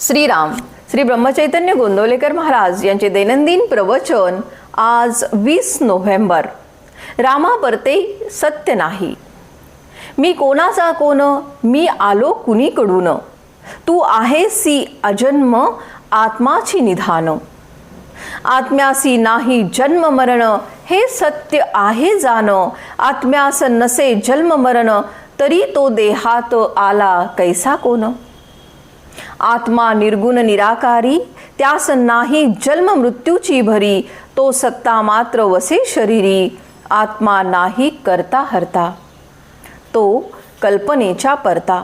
श्रीराम श्री ब्रह्मचैतन्य गोंदवलेकर महाराज यांचे दैनंदिन प्रवचन आज वीस नोव्हेंबर. रामा परते सत्य नाही. मी कोणाचा कोण मी आलो कुणीकडून. तू आहेसी अजन्म आत्माची निधान. आत्म्यासी नाही जन्म मरण हे सत्य आहे जाण. आत्म्यास नसे जन्म मरण तरी तो देहात आला कैसा कोण? आत्मा निर्गुण निराकारी त्यास नाही जन्म मृत्यूची भरी तो सत्ता मात्र वसे शरीरी आत्मा नाही करता हरता तो कल्पनेच्या परता.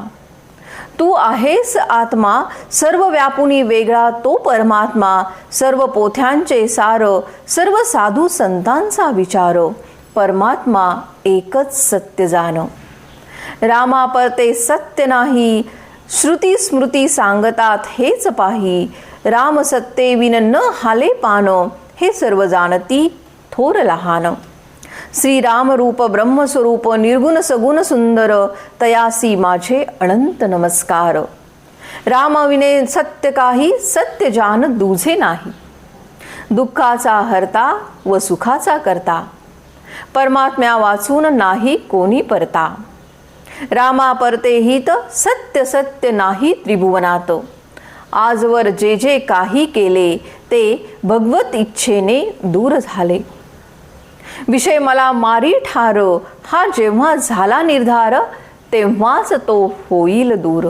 तू आहेस आत्मा सर्व व्यापुनी वेगळा तो परमात्मा सर्व पोथ्यांचे सार सर्व साधू संतांचा विचार परमात्मा एकच सत्य जाण. रामा परते सत्य नाही श्रुती स्मृती सांगतात हेच पाही राम सत्ते विन न हाले पान हे सर्व जाणती थोर लहान. श्रीरामरूप ब्रह्मस्वरूप निर्गुण सगुण सुंदर तयासी माझे अनंत नमस्कार. रामाविने सत्य काही सत्य जान दुझे नाही. दुःखाचा हरता व सुखाचा करता. परमात्म्या वाचून नाही कोणी परता. रामा परते हित सत्य सत्य नाही त्रिभुवनात. आजवर जे जे काही केले ते भगवत इच्छेने दूर झाले. विषय मला मारी ठार हा जेव्हा झाला निर्धार तेव्हाच तो होईल दूर.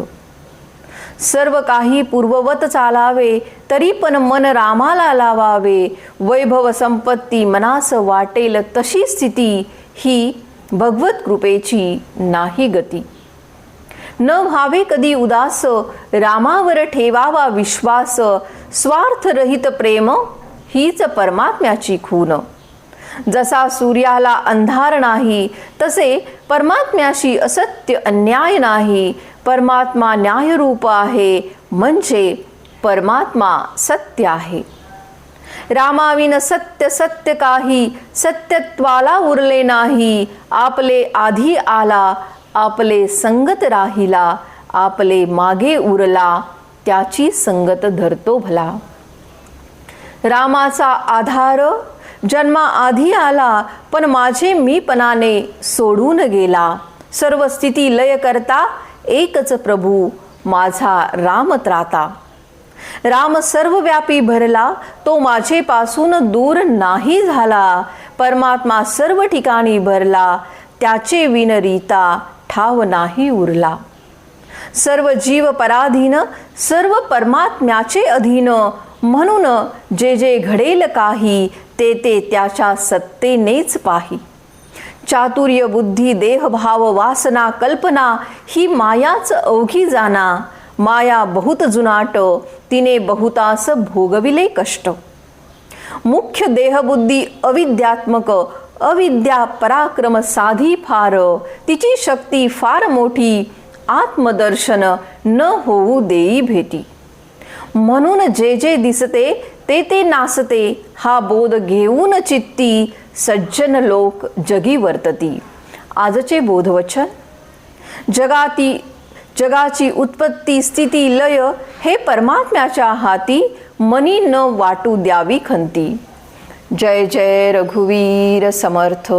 सर्व काही पूर्ववत चालावे तरी पण मन रामाला लावावे. वैभव संपत्ती मनास वाटेल तशी स्थिती ही भगवत कृपेची नाही गती. न व्हावे कधी उदास रामावर ठेवावा विश्वास स्वार्थरहित प्रेम हीच परमात्म्याची खून. जसा सूर्याला अंधार नाही तसे परमात्म्याशी असत्य अन्याय नाही. परमात्मा न्यायरूप आहे म्हणजे परमात्मा सत्य आहे. रामाविन सत्य सत्य काही सत्यत्वाला उरले नाही. आपले आधी आला आपले संगत राहिला आपले मागे उरला त्याची संगत धरतो भला. रामाचा आधार जन्मा आधी आला पण माझे मीपणाने सोडून गेला. सर्व स्थिती लय करता एकच प्रभू माझा राम त्राता राम सर्वव्यापी भरला तो माझेपासून दूर नाही झाला. परमात्मा सर्व ठिकाणी भरला त्याचे विनरीता ठाव नाही उरला. सर्व जीव पराधीन सर्व परमात्म्याचे अधीन म्हणून जे जे घडेल काही ते ते त्याच्या सत्तेनेच पाही. चातुर्य बुद्धी देहभाव वासना कल्पना ही मायाच अवघी जाना. माया बहुत जुनाट तिने बहुतास भोगविले कष्ट. मुख्य देहबुद्धी अविद्यात्मक अविद्या पराक्रम साधी फार तिची शक्ती फार मोठी आत्मदर्शन न होऊ देई भेटी. म्हणून जे जे दिसते ते ते नासते हा बोध घेऊन चित्ती सज्जन लोक जगी वर्तती. आजचे बोधवचन? जगाती जगाची उत्पत्ती स्थिती लय हे परमात्म्याच्या हाती मनी न वाटू द्यावी खंती. जय जय रघुवीर समर्थ.